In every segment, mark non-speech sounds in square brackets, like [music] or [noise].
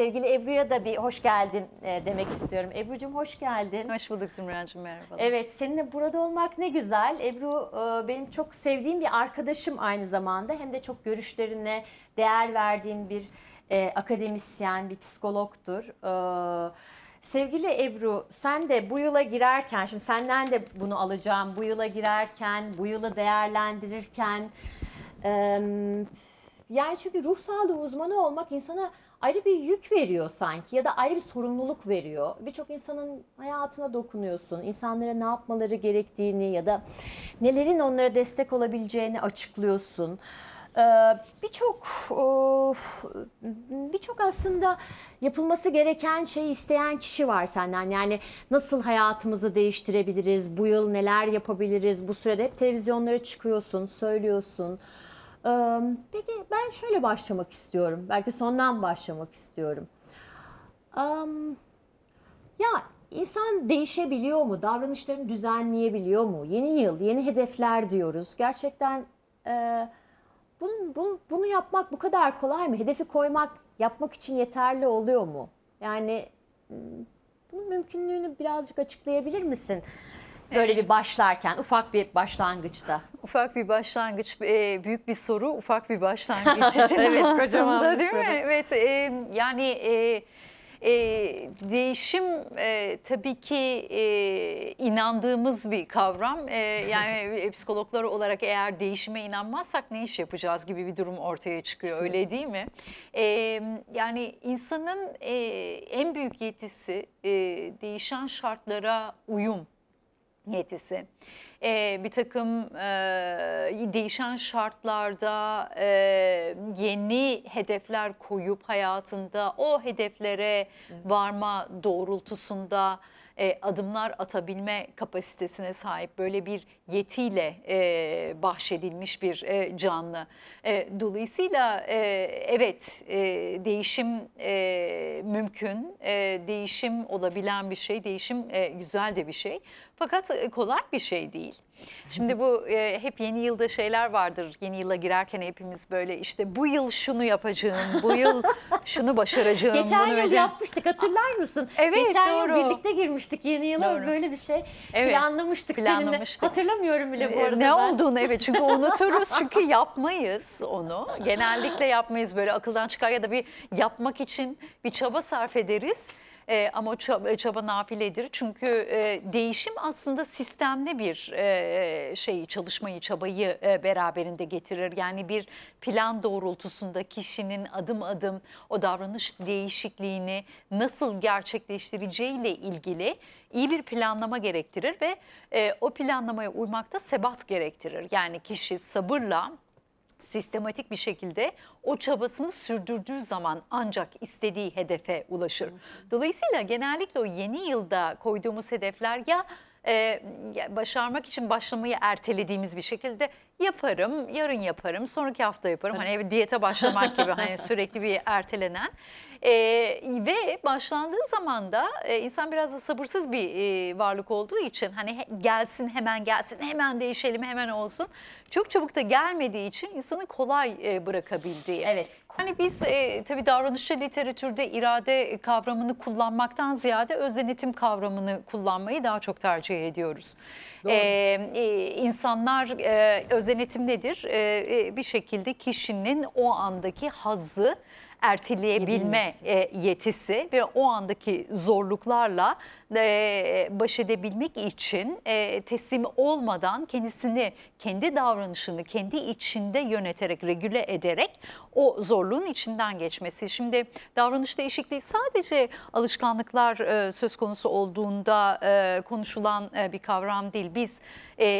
sevgili Ebru'ya da bir hoş geldin e, demek istiyorum. Ebru'cum hoş geldin. Hoş bulduk Zümra'cığım merhaba. Evet seninle burada olmak ne güzel. Ebru e, benim çok sevdiğim bir arkadaşım aynı zamanda. Hem de çok görüşlerine değer verdiğim bir e, akademisyen, bir psikologtur. Sevgili Ebru sen de bu yıla girerken, şimdi senden de bunu alacağım. Bu yıla girerken, bu yılı değerlendirirken... e, yani çünkü ruh sağlığı uzmanı olmak insana ayrı bir yük veriyor sanki ya da ayrı bir sorumluluk veriyor. Birçok insanın hayatına dokunuyorsun. İnsanlara ne yapmaları gerektiğini ya da nelerin onlara destek olabileceğini açıklıyorsun. Ee, birçok birçok aslında yapılması gereken şeyi isteyen kişi var senden. Yani nasıl hayatımızı değiştirebiliriz? Bu yıl neler yapabiliriz? Bu sürede hep televizyonlara çıkıyorsun, söylüyorsun. Peki ben şöyle başlamak istiyorum. Belki sondan başlamak istiyorum. Ya insan değişebiliyor mu? Davranışlarını düzenleyebiliyor mu? Yeni yıl, yeni hedefler diyoruz. Gerçekten bunu, bunu, bunu yapmak bu kadar kolay mı? Hedefi koymak yapmak için yeterli oluyor mu? Yani bunun mümkünlüğünü birazcık açıklayabilir misin? Böyle bir başlarken, ufak bir başlangıçta. Ufak bir başlangıç, e, büyük bir soru, ufak bir başlangıç [laughs] için Evet, aslında, kocaman bir değil mi? soru. Evet, e, yani e, e, değişim e, tabii ki e, inandığımız bir kavram. E, yani [laughs] psikologlar olarak eğer değişime inanmazsak ne iş yapacağız gibi bir durum ortaya çıkıyor, öyle değil mi? E, yani insanın e, en büyük yetisi e, değişen şartlara uyum yetisi. Ee, bir takım e, değişen şartlarda e, yeni hedefler koyup hayatında o hedeflere varma doğrultusunda e, adımlar atabilme kapasitesine sahip böyle bir yetiyle e, bahşedilmiş bir e, canlı. E, dolayısıyla e, evet e, değişim e, mümkün, e, değişim olabilen bir şey, değişim e, güzel de bir şey. Fakat e, kolay bir şey değil. Şimdi bu e, hep yeni yılda şeyler vardır. Yeni yıla girerken hepimiz böyle işte bu yıl şunu yapacağım, bu yıl [laughs] şunu başaracağım. Geçen bunu yıl vereceğim. yapmıştık hatırlar mısın? Evet, Geçen doğru. yıl birlikte girmiştik yeni yıla Doğru. böyle bir şey Evet, planlamıştık, planlamıştık. seninle. Hatırlamıyorum bile bu Ee, arada ne ben. olduğunu evet çünkü unuturuz [laughs] çünkü yapmayız onu. Genellikle yapmayız böyle akıldan çıkar ya da bir yapmak için bir çaba sarf ederiz. Ee, ama o çaba, çaba nafiledir. Çünkü e, değişim aslında sistemli bir e, şeyi, çalışmayı, çabayı e, beraberinde getirir. Yani bir plan doğrultusunda kişinin adım adım o davranış değişikliğini nasıl gerçekleştireceğiyle ilgili iyi bir planlama gerektirir ve e, o planlamaya uymakta sebat gerektirir. Yani kişi sabırla sistematik bir şekilde o çabasını sürdürdüğü zaman ancak istediği hedefe ulaşır. Dolayısıyla genellikle o yeni yılda koyduğumuz hedefler ya e, başarmak için başlamayı ertelediğimiz bir şekilde yaparım, yarın yaparım, sonraki hafta yaparım. Hani diyete başlamak gibi hani [laughs] sürekli bir ertelenen. E, ve başlandığı zaman da e, insan biraz da sabırsız bir e, varlık olduğu için hani he- gelsin hemen gelsin hemen değişelim hemen olsun. Çok çabuk da gelmediği için insanın kolay e, bırakabildiği. Evet. Hani biz e, tabii davranışçı literatürde irade kavramını kullanmaktan ziyade öz denetim kavramını kullanmayı daha çok tercih ediyoruz. Doğru. E, e, insanlar e, öz denetim nedir? E, e, bir şekilde kişinin o andaki hazzı erteleyebilme e, yetisi ve o andaki zorluklarla e, baş edebilmek için e, teslim olmadan kendisini, kendi davranışını kendi içinde yöneterek, regüle ederek o zorluğun içinden geçmesi. Şimdi davranış değişikliği sadece alışkanlıklar e, söz konusu olduğunda e, konuşulan e, bir kavram değil. Biz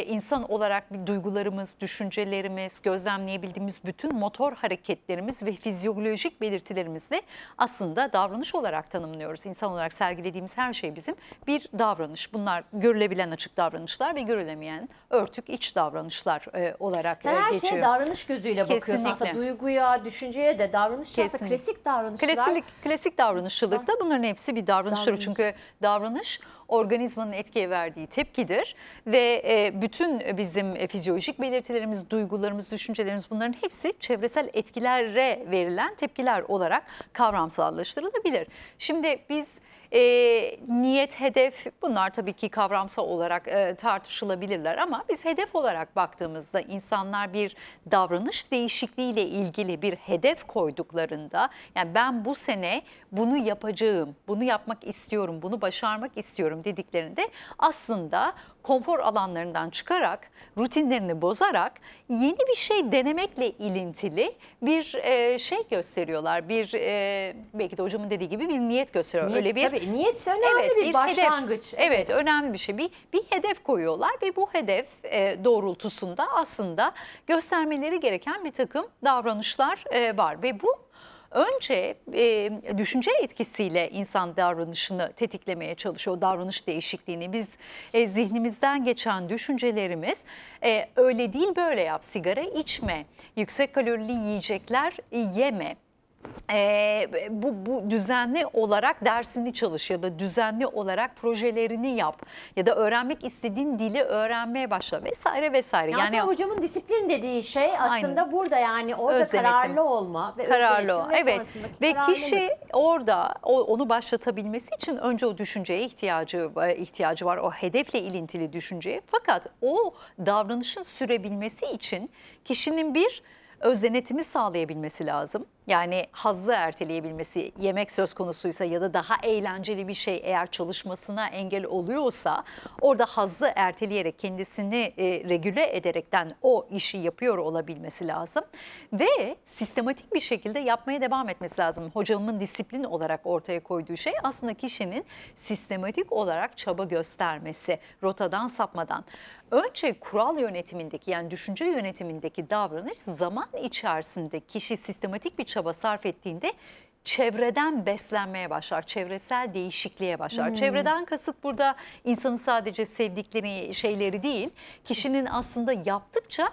insan olarak bir duygularımız, düşüncelerimiz, gözlemleyebildiğimiz bütün motor hareketlerimiz ve fizyolojik belirtilerimizle aslında davranış olarak tanımlıyoruz. İnsan olarak sergilediğimiz her şey bizim bir davranış. Bunlar görülebilen açık davranışlar ve görülemeyen örtük iç davranışlar e, olarak Sen e, her geçiyor. şeye davranış gözüyle bakıyorsun. Kesinlikle. Aslında duyguya, düşünceye de davranışlar da Kesinlikle. klasik davranışlar. Klasik, klasik davranışçılıkta bunların hepsi bir davranıştır. Davranış. Çünkü davranış organizmanın etkiye verdiği tepkidir ve e, bütün bizim fizyolojik belirtilerimiz, duygularımız, düşüncelerimiz bunların hepsi çevresel etkilere verilen tepkiler olarak kavramsallaştırılabilir. Şimdi biz e, niyet, hedef bunlar tabii ki kavramsal olarak e, tartışılabilirler ama biz hedef olarak baktığımızda insanlar bir davranış değişikliğiyle ilgili bir hedef koyduklarında yani ben bu sene bunu yapacağım, bunu yapmak istiyorum, bunu başarmak istiyorum dediklerinde aslında konfor alanlarından çıkarak, rutinlerini bozarak yeni bir şey denemekle ilintili bir e, şey gösteriyorlar. Bir e, belki de hocamın dediği gibi bir niyet gösteriyor. Niyet, Öyle bir tabii, niyet önemli bir, hedef. başlangıç. Evet. önemli bir şey. Bir, bir hedef koyuyorlar ve bu hedef e, doğrultusunda aslında göstermeleri gereken bir takım davranışlar e, var ve bu önce e, düşünce etkisiyle insan davranışını tetiklemeye çalışıyor, davranış değişikliğini. Biz e, zihnimizden geçen düşüncelerimiz e, öyle değil böyle yap, sigara içme, yüksek kalorili yiyecekler yeme. Ee, bu, bu düzenli olarak dersini çalış ya da düzenli olarak projelerini yap ya da öğrenmek istediğin dili öğrenmeye başla vesaire vesaire. Yani Yani hocamın disiplin dediği şey aslında Aynen. burada yani orada Öz denetim. kararlı olma ve öz kararlı o. ve Evet ve kişi orada o, onu başlatabilmesi için önce o düşünceye ihtiyacı e, ihtiyacı var. O hedefle ilintili düşünceye. Fakat o davranışın sürebilmesi için kişinin bir öz denetimi sağlayabilmesi lazım. Yani hazzı erteleyebilmesi, yemek söz konusuysa ya da daha eğlenceli bir şey eğer çalışmasına engel oluyorsa orada hazzı erteleyerek kendisini e, regüle ederekten o işi yapıyor olabilmesi lazım. Ve sistematik bir şekilde yapmaya devam etmesi lazım. Hocamın disiplin olarak ortaya koyduğu şey aslında kişinin sistematik olarak çaba göstermesi, rotadan sapmadan. Önce kural yönetimindeki yani düşünce yönetimindeki davranış zaman içerisinde kişi sistematik bir çaba sarf ettiğinde çevreden beslenmeye başlar, çevresel değişikliğe başlar. Çevreden kasıt burada insanın sadece sevdikleri şeyleri değil, kişinin aslında yaptıkça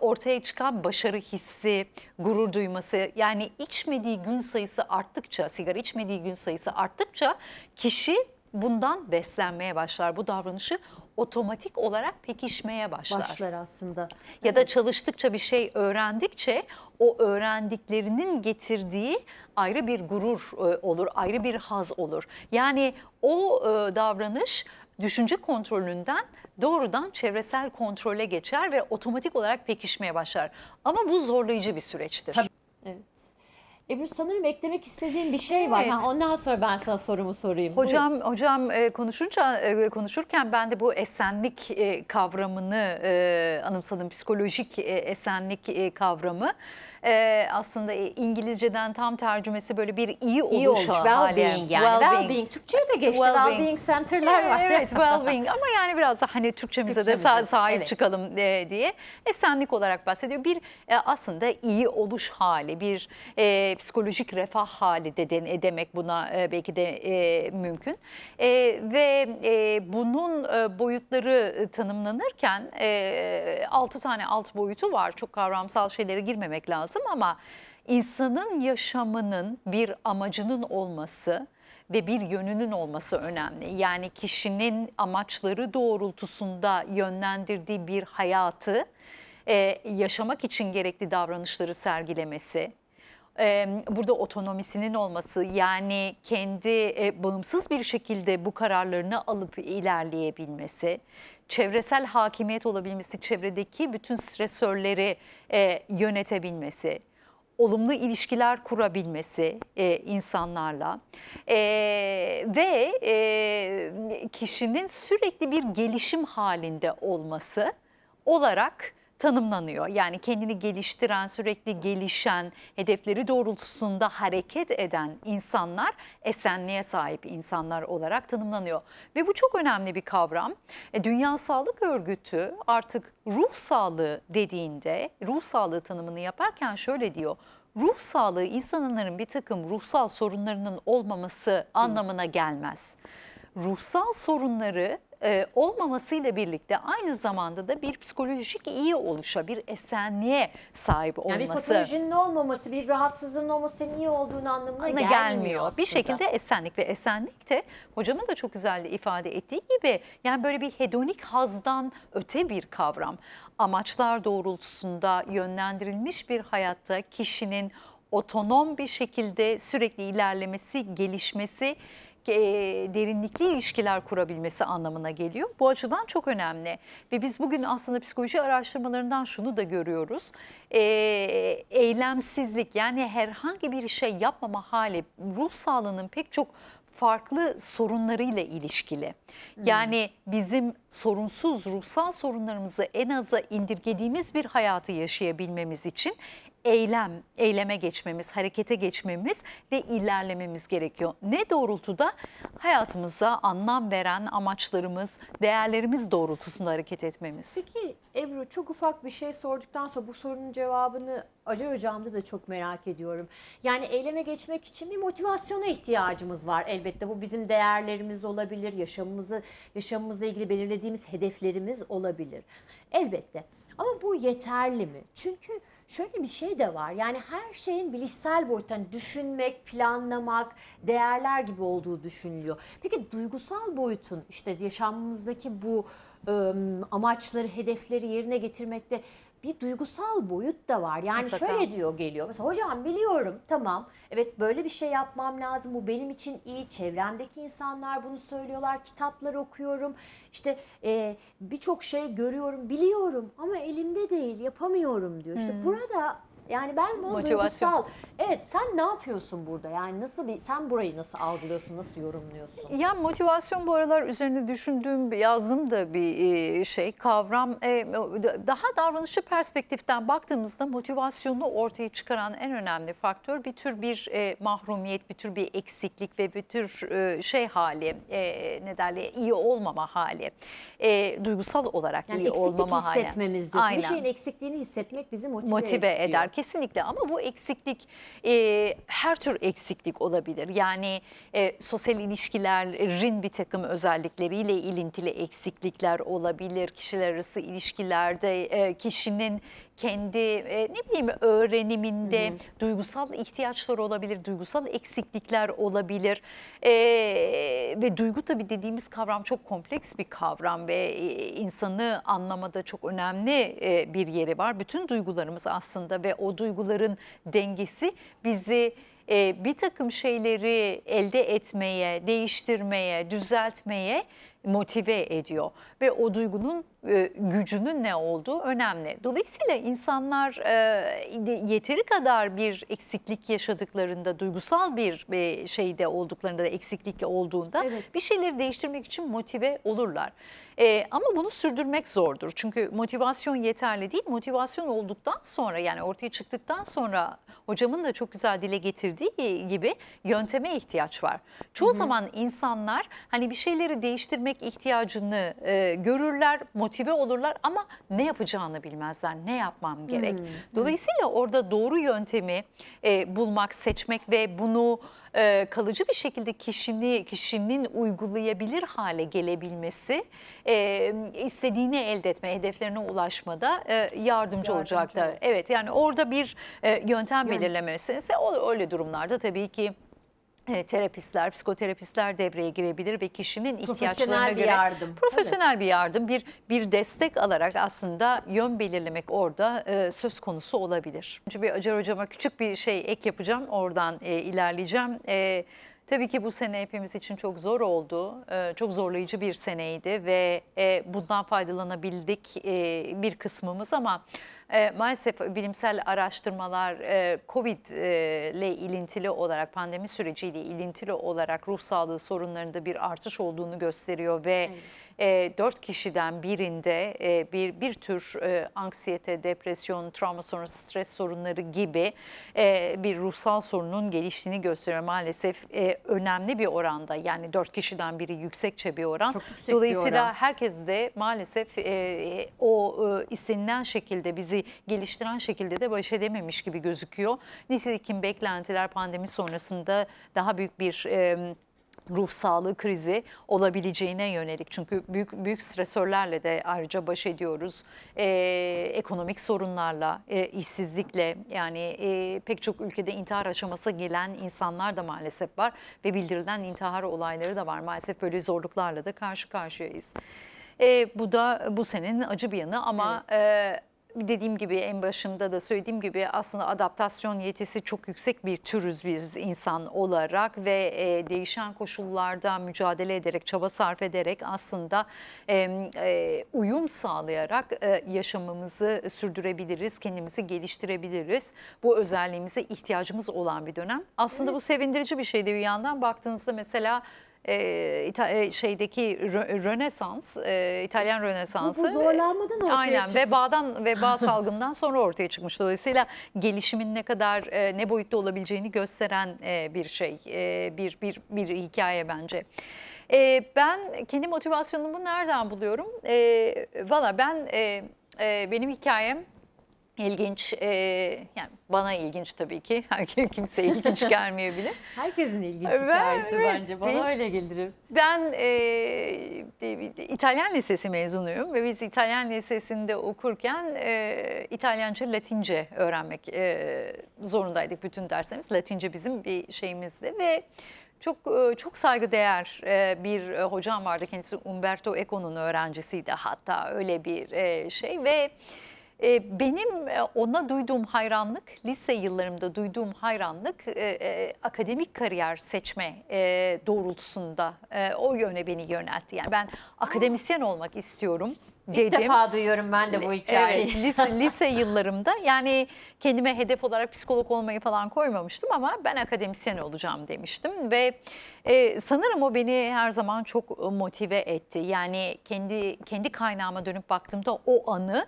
ortaya çıkan başarı hissi, gurur duyması yani içmediği gün sayısı arttıkça, sigara içmediği gün sayısı arttıkça kişi bundan beslenmeye başlar. Bu davranışı otomatik olarak pekişmeye başlar. başlar aslında. Ya da çalıştıkça bir şey öğrendikçe o öğrendiklerinin getirdiği ayrı bir gurur e, olur, ayrı bir haz olur. Yani o e, davranış düşünce kontrolünden doğrudan çevresel kontrole geçer ve otomatik olarak pekişmeye başlar. Ama bu zorlayıcı bir süreçtir. Evet. Ebru sanırım eklemek istediğim bir şey var. Evet. Ha, ondan sonra ben sana sorumu sorayım. Hocam hocam e, konuşunca e, konuşurken ben de bu esenlik e, kavramını e, anımsadım. Psikolojik e, esenlik e, kavramı. E, aslında e, İngilizceden tam tercümesi böyle bir iyi oluş, İyi. Well-being yani. Well-being. Well-being. Türkçe'ye de geçti. Well-being. Well-being center'lar var. Evet well-being ama yani biraz da hani Türkçemize de Türkçemize, sa- sahip evet. çıkalım e, diye esenlik olarak bahsediyor. Bir e, aslında iyi oluş hali, bir e, psikolojik refah hali de de- demek buna e, belki de e, mümkün. E, ve e, bunun e, boyutları e, tanımlanırken e, 6 tane alt boyutu var. Çok kavramsal şeylere girmemek lazım ama insanın yaşamının bir amacının olması ve bir yönünün olması önemli. Yani kişinin amaçları doğrultusunda yönlendirdiği bir hayatı e, yaşamak için gerekli davranışları sergilemesi, e, burada otonomisinin olması yani kendi e, bağımsız bir şekilde bu kararlarını alıp ilerleyebilmesi, çevresel hakimiyet olabilmesi, çevredeki bütün stresörleri e, yönetebilmesi, olumlu ilişkiler kurabilmesi e, insanlarla. Ve kişinin sürekli bir gelişim halinde olması olarak tanımlanıyor. Yani kendini geliştiren, sürekli gelişen, hedefleri doğrultusunda hareket eden insanlar esenliğe sahip insanlar olarak tanımlanıyor. Ve bu çok önemli bir kavram. E, Dünya Sağlık Örgütü artık ruh sağlığı dediğinde, ruh sağlığı tanımını yaparken şöyle diyor. Ruh sağlığı insanların bir takım ruhsal sorunlarının olmaması anlamına gelmez. Ruhsal sorunları e, olmamasıyla birlikte aynı zamanda da bir psikolojik iyi oluşa, bir esenliğe sahip Yani bir olması patolojinin olmaması, bir rahatsızlığın olması senin iyi olduğunu anlamına anlamına gelmiyor, gelmiyor. aslında. Bir şekilde esenlik ve esenlik de hocamın da çok güzel ifade ettiği gibi yani böyle bir hedonik hazdan öte bir kavram. Amaçlar doğrultusunda yönlendirilmiş bir hayatta kişinin otonom bir şekilde sürekli ilerlemesi, gelişmesi, e, derinlikli ilişkiler kurabilmesi anlamına geliyor. Bu açıdan çok önemli ve biz bugün aslında psikoloji araştırmalarından şunu da görüyoruz. E, eylemsizlik yani herhangi bir şey yapmama hali ruh sağlığının pek çok farklı sorunlarıyla ilişkili. Yani bizim sorunsuz ruhsal sorunlarımızı en aza indirgediğimiz bir hayatı yaşayabilmemiz için eylem, eyleme geçmemiz, harekete geçmemiz ve ilerlememiz gerekiyor. Ne doğrultuda? Hayatımıza anlam veren amaçlarımız, değerlerimiz doğrultusunda hareket etmemiz. Peki Ebru çok ufak bir şey sorduktan sonra bu sorunun cevabını Acar Hocam'da da çok merak ediyorum. Yani eyleme geçmek için bir motivasyona ihtiyacımız var elbette. Bu bizim değerlerimiz olabilir, yaşamımızı yaşamımızla ilgili belirlediğimiz hedeflerimiz olabilir. Elbette. Ama bu yeterli mi? Çünkü şöyle bir şey de var. Yani her şeyin bilişsel boyuttan düşünmek, planlamak, değerler gibi olduğu düşünülüyor. Peki duygusal boyutun işte yaşamımızdaki bu ım, amaçları, hedefleri yerine getirmekte bir duygusal boyut da var. Yani Mutlaka. şöyle diyor geliyor. Mesela hocam biliyorum tamam evet böyle bir şey yapmam lazım. Bu benim için iyi. Çevremdeki insanlar bunu söylüyorlar. Kitaplar okuyorum. İşte e, birçok şey görüyorum. Biliyorum ama elimde değil. Yapamıyorum diyor. İşte burada yani ben bunu. Motivasyon. duygusal. Evet sen ne yapıyorsun burada? Yani nasıl bir sen burayı nasıl algılıyorsun? Nasıl yorumluyorsun? Ya motivasyon bu aralar üzerine düşündüğüm, yazdığım da bir e, şey, kavram. E, Daha davranışçı perspektiften baktığımızda motivasyonu ortaya çıkaran en önemli faktör bir tür bir e, mahrumiyet, bir tür bir eksiklik ve bir tür şey hali, ne derler, iyi olmama hali. Duygusal olarak Yani iyi eksiklik olmama hali. hissetmemiz diyorsun. Bir Aynen şeyin eksikliğini hissetmek bizi motive, motive eder kesinlikle ama bu eksiklik e, her tür eksiklik olabilir. Yani e, sosyal ilişkilerin bir takım özellikleriyle ilintili eksiklikler olabilir. Kişiler arası ilişkilerde e, kişinin kendi e, ne bileyim öğreniminde duygusal ihtiyaçlar olabilir, duygusal eksiklikler olabilir. E, ve duygu tabii dediğimiz kavram çok kompleks bir kavram ve e, insanı anlamada çok önemli e, bir yeri var. Bütün duygularımız aslında ve o duyguların dengesi bizi e, bir takım şeyleri elde etmeye, değiştirmeye, düzeltmeye motive ediyor. Ve o duygunun e, gücünün ne olduğu önemli. Dolayısıyla insanlar e, yeteri kadar bir eksiklik yaşadıklarında, duygusal bir e, şeyde olduklarında, eksiklik olduğunda Evet. bir şeyleri değiştirmek için motive olurlar. E, ama bunu sürdürmek zordur. Çünkü motivasyon yeterli değil. Motivasyon olduktan sonra yani ortaya çıktıktan sonra hocamın da çok güzel dile getirdiği gibi yönteme ihtiyaç var. Çoğu zaman insanlar hani bir şeyleri değiştirmek ihtiyacını e, görürler, motive olurlar ama ne yapacağını bilmezler. Ne yapmam gerek? Dolayısıyla orada doğru yöntemi e, bulmak, seçmek ve bunu e, kalıcı bir şekilde kişini kişinin uygulayabilir hale gelebilmesi e, istediğini elde etme, hedeflerine ulaşmada e, yardımcı, olacaktır. olur. Evet yani orada bir e, yöntem belirleme meselesi o öyle durumlarda tabii ki e, terapistler, psikoterapistler devreye girebilir ve kişinin ihtiyaçlarına göre yardım. profesyonel bir yardım, bir bir destek alarak aslında yön belirlemek orada e, söz konusu olabilir. Önce bir Acar hocama küçük bir şey ek yapacağım, oradan e, ilerleyeceğim. E, Tabii ki bu sene hepimiz için çok zor oldu. E, çok zorlayıcı bir seneydi ve e, bundan faydalanabildik e, bir kısmımız ama e, maalesef bilimsel araştırmalar e, Covid e, ile ilintili olarak pandemi süreciyle ilintili olarak ruh sağlığı sorunlarında bir artış olduğunu gösteriyor ve e, 4 kişiden birinde e, bir bir tür e, anksiyete, depresyon, travma sonrası stres sorunları gibi e, bir ruhsal sorunun geliştiğini gösteriyor. Maalesef e, önemli bir oranda yani 4 kişiden biri yüksekçe bir oran. Çok yüksek bir Dolayısıyla oran. herkes de maalesef e, o e, istenilen şekilde bizi geliştiren şekilde de baş edememiş gibi gözüküyor. Nitekim beklentiler pandemi sonrasında daha büyük bir... E, ruh sağlığı krizi olabileceğine yönelik. Çünkü büyük büyük stresörlerle de ayrıca baş ediyoruz. Ee, ekonomik sorunlarla, e, işsizlikle yani e, pek çok ülkede intihar aşaması gelen insanlar da maalesef var ve bildirilen intihar olayları da var. Maalesef böyle zorluklarla da karşı karşıyayız. Ee, bu da bu senenin acı bir yanı ama Evet. e, dediğim gibi en başında da söylediğim gibi aslında adaptasyon yetisi çok yüksek bir türüz biz insan olarak ve e, değişen koşullarda mücadele ederek, çaba sarf ederek aslında e, e, uyum sağlayarak e, yaşamımızı sürdürebiliriz, kendimizi geliştirebiliriz. Bu özelliğimize ihtiyacımız olan bir dönem. Aslında bu sevindirici bir şeydi bir yandan baktığınızda mesela e, İta- e, şeydeki Rö- Rönesans, e, İtalyan Rönesansı. Bu zorlanmadan ortaya Aynen çıkmış. vebadan [laughs] veba salgından sonra ortaya çıkmış. Dolayısıyla gelişimin ne kadar e, ne boyutta olabileceğini gösteren e, bir şey, e, bir bir bir hikaye bence. E, ben kendi motivasyonumu nereden buluyorum? E, Valla ben e, e, benim hikayem ilginç, e, yani bana ilginç tabii ki. [laughs] Herkes kimseye ilginç gelmeyebilir. [laughs] Herkesin ilginç Ben- hikayesi evet, bence. Bana benim- öyle gelir. Ben e, İtalyan Lisesi mezunuyum ve biz İtalyan Lisesi'nde okurken e, İtalyanca, Latince öğrenmek e, zorundaydık bütün derslerimiz. Latince bizim bir şeyimizdi ve çok e, çok saygıdeğer e, bir e, hocam vardı. Kendisi Umberto Eco'nun öğrencisiydi hatta öyle bir şey ve e, benim e, ona duyduğum hayranlık, lise yıllarımda duyduğum hayranlık e, e, akademik kariyer seçme e, doğrultusunda e, o yöne beni yöneltti. Yani ben akademisyen olmak istiyorum dedim. İlk defa duyuyorum ben de bu hikayeyi. Evet, lise, [laughs] lise yıllarımda yani kendime hedef olarak psikolog olmayı falan koymamıştım ama ben akademisyen olacağım demiştim ve e, sanırım o beni her zaman çok motive etti. Yani kendi kendi kaynağıma dönüp baktığımda o anı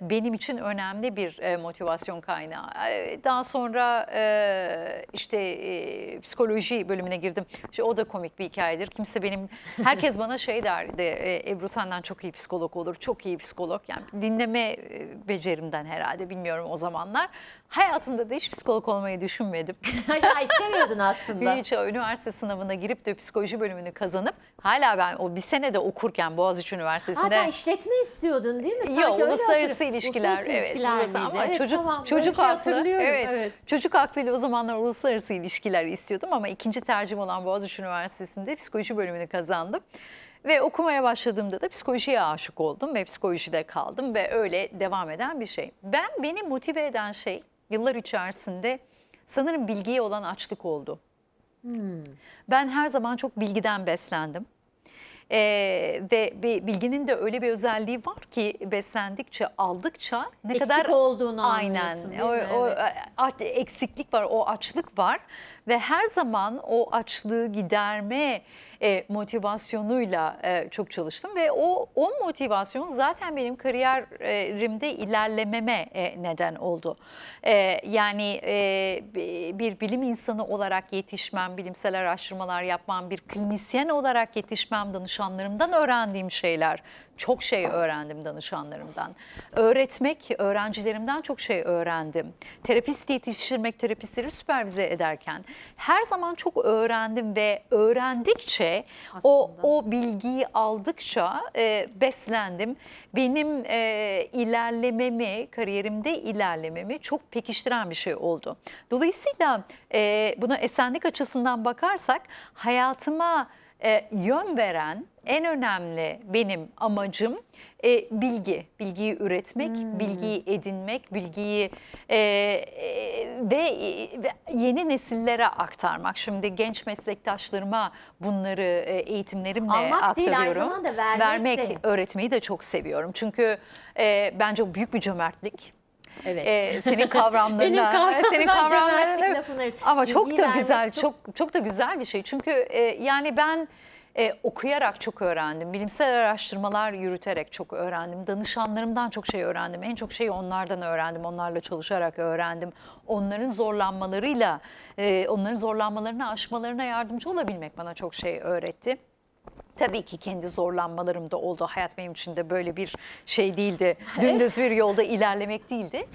benim için önemli bir e, motivasyon kaynağı. E, Daha sonra e, işte e, psikoloji bölümüne girdim. İşte o da komik bir hikayedir. Kimse benim, herkes bana şey derdi, Ebru senden çok iyi psikolog olur, çok iyi psikolog. Yani dinleme becerimden herhalde bilmiyorum o zamanlar. Hayatımda da hiç psikolog olmayı düşünmedim. ya istemiyordun aslında. Hiç üniversite sınavına girip de psikoloji bölümünü kazanıp hala ben o bir sene de okurken Boğaziçi Ha, Üniversitesi'nde sen işletme istiyordun değil mi? Sanki Yok öyle uluslararası hatırlıyorum. ilişkiler Uluslararası evet. ilişkiler uluslararası- miydi? ama Evet, çocuk tamam, böyle çocuk şey haklı. hatırlıyorum, Evet. evet. Çocuk aklıyla o zamanlar uluslararası ilişkiler istiyordum ama ikinci tercihim olan Boğaziçi Üniversitesi'nde psikoloji bölümünü kazandım. Ve okumaya başladığımda da psikolojiye aşık oldum ve psikolojide kaldım ve öyle devam eden bir şey. Ben beni motive eden şey yıllar içerisinde sanırım bilgiye olan açlık oldu. Ben her zaman çok bilgiden beslendim. Ee, ve bir bilginin de öyle bir özelliği var ki beslendikçe aldıkça ne Eksik kadar olduğunu aynen. anlıyorsun, değil o, o Evet. eksiklik var o açlık var ve her zaman o açlığı giderme e, motivasyonuyla e, çok çalıştım ve o o motivasyon zaten benim kariyerimde ilerlememe e, neden oldu. E, yani e, bi- bir bilim insanı olarak yetişmem, bilimsel araştırmalar yapmam, bir klinisyen olarak yetişmem, danışanlarımdan öğrendiğim şeyler. Çok şey öğrendim danışanlarımdan. Öğretmek, öğrencilerimden çok şey öğrendim. Terapist yetiştirmek, terapistleri süpervize ederken her zaman çok öğrendim ve öğrendikçe o Aslında. o bilgiyi aldıkça e, beslendim. Benim e, ilerlememi, kariyerimde ilerlememi çok pekiştiren bir şey oldu. Dolayısıyla e, buna esenlik açısından bakarsak hayatıma e, yön veren en önemli benim amacım e, bilgi, bilgiyi üretmek, bilgiyi edinmek, bilgiyi e, e, ve, e, yeni nesillere aktarmak. Şimdi genç meslektaşlarıma bunları e, eğitimlerimle Almak değil, aynı aktarıyorum. zamanda vermek de. öğretmeyi de çok seviyorum. Çünkü e, bence büyük bir cömertlik. Evet. E, senin kavramlarına, [laughs] Benim kavramlar senin [laughs] kavramlarına lafını- ama çok da vermek güzel, çok- çok çok da güzel bir şey. Çünkü e, yani ben e, okuyarak çok öğrendim. Bilimsel araştırmalar yürüterek çok öğrendim. Danışanlarımdan çok şey öğrendim. En çok şeyi onlardan öğrendim. Onlarla çalışarak öğrendim. Onların zorlanmalarıyla, e, onların zorlanmalarını aşmalarına yardımcı olabilmek bana çok şey öğretti. Tabii ki kendi zorlanmalarım da oldu. Hayat benim için de böyle bir şey değildi. [laughs] Dümdüz bir yolda ilerlemek değildi.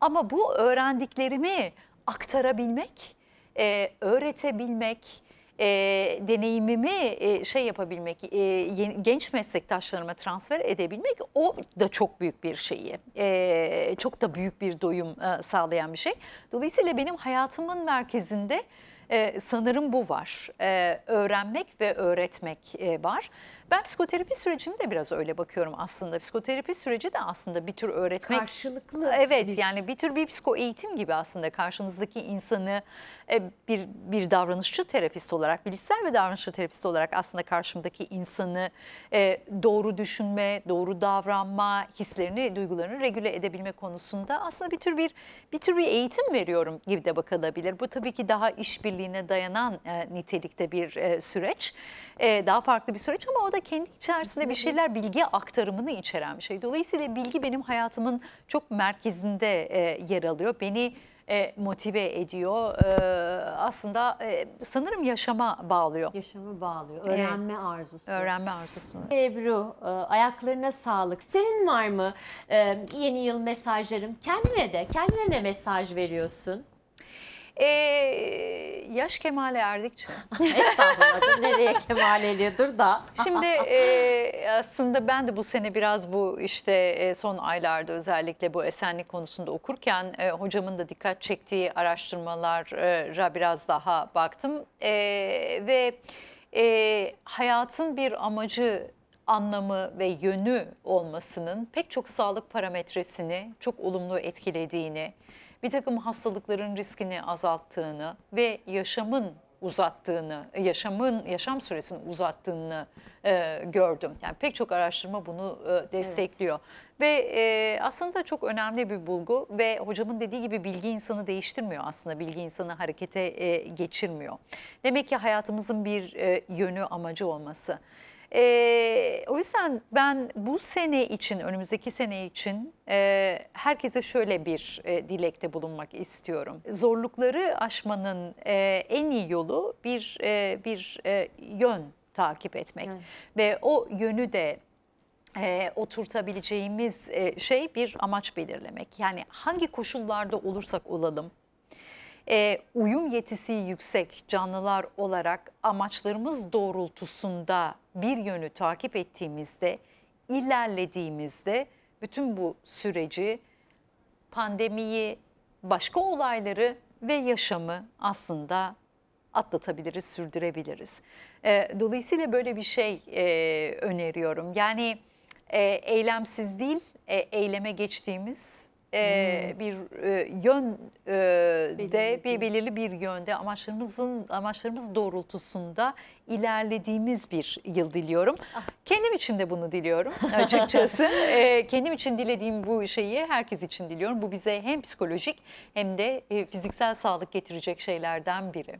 Ama bu öğrendiklerimi aktarabilmek, e, öğretebilmek, e, deneyimimi e, şey yapabilmek, e, yeni- genç meslektaşlarıma transfer edebilmek o da çok büyük bir şeyi, e, çok da büyük bir doyum e, sağlayan bir şey. Dolayısıyla benim hayatımın merkezinde e, sanırım bu var. E, öğrenmek ve öğretmek e, var. Ben psikoterapi sürecine de biraz öyle bakıyorum aslında. Psikoterapi süreci de aslında bir tür öğretmek. Karşılıklı Evet bir- yani bir tür bir psiko eğitim gibi aslında karşınızdaki insanı e, bir bir davranışçı terapist olarak, bilişsel ve davranışçı terapist olarak aslında karşımdaki insanı e, doğru düşünme, doğru davranma, hislerini, duygularını regüle edebilme konusunda aslında bir tür bir bir tür bir eğitim veriyorum gibi de bakılabilir. Bu tabii ki daha işbirliğine dayanan e, nitelikte bir süreç. Daha farklı bir süreç ama o da kendi içerisinde bir şeyler bilgi aktarımını içeren bir şey. Dolayısıyla bilgi benim hayatımın çok merkezinde e, yer alıyor. Beni e, motive ediyor. E, aslında e, sanırım yaşama bağlıyor. yaşamı bağlıyor. Öğrenme arzusu. Öğrenme arzusu. Ebru, e, ayaklarına sağlık. Senin var mı e, yeni yıl mesajların? Kendine de, kendine ne mesaj veriyorsun? E, yaş kemale erdikçe. [laughs] Estağfurullah nereye kemal ediyordur da. Şimdi [laughs] e, aslında ben de bu sene biraz bu işte e, son aylarda özellikle bu esenlik konusunda okurken e, hocamın da dikkat çektiği araştırmalara biraz daha baktım. E, ve e, hayatın bir amacı anlamı ve yönü olmasının pek çok sağlık parametresini çok olumlu etkilediğini, bir takım hastalıkların riskini azalttığını ve yaşamın uzattığını, yaşamın yaşam süresini uzattığını e, gördüm. Yani pek çok araştırma bunu e, destekliyor. Ve e, aslında çok önemli bir bulgu ve hocamın dediği gibi bilgi insanı değiştirmiyor aslında. Bilgi insanı harekete e, geçirmiyor. Demek ki hayatımızın bir e, yönü, amacı olması. Ee, o yüzden ben bu sene için, önümüzdeki sene için e, herkese şöyle bir e, dilekte bulunmak istiyorum. Zorlukları aşmanın e, en iyi yolu bir e, bir e, yön takip etmek Evet. ve o yönü de e, oturtabileceğimiz e, şey bir amaç belirlemek. Yani hangi koşullarda olursak olalım e, uyum yetisi yüksek canlılar olarak amaçlarımız doğrultusunda bir yönü takip ettiğimizde, ilerlediğimizde bütün bu süreci, pandemiyi, başka olayları ve yaşamı aslında atlatabiliriz, sürdürebiliriz. E, dolayısıyla böyle bir şey e, öneriyorum. Yani e, eylemsiz değil, e, eyleme geçtiğimiz e, bir e, yön e, de bir belirli bir yönde amaçlarımızın amaçlarımız doğrultusunda ilerlediğimiz bir yıl diliyorum. Kendim için de bunu diliyorum açıkçası. [laughs] E, kendim için dilediğim bu şeyi herkes için diliyorum. Bu bize hem psikolojik hem de e, fiziksel sağlık getirecek şeylerden biri.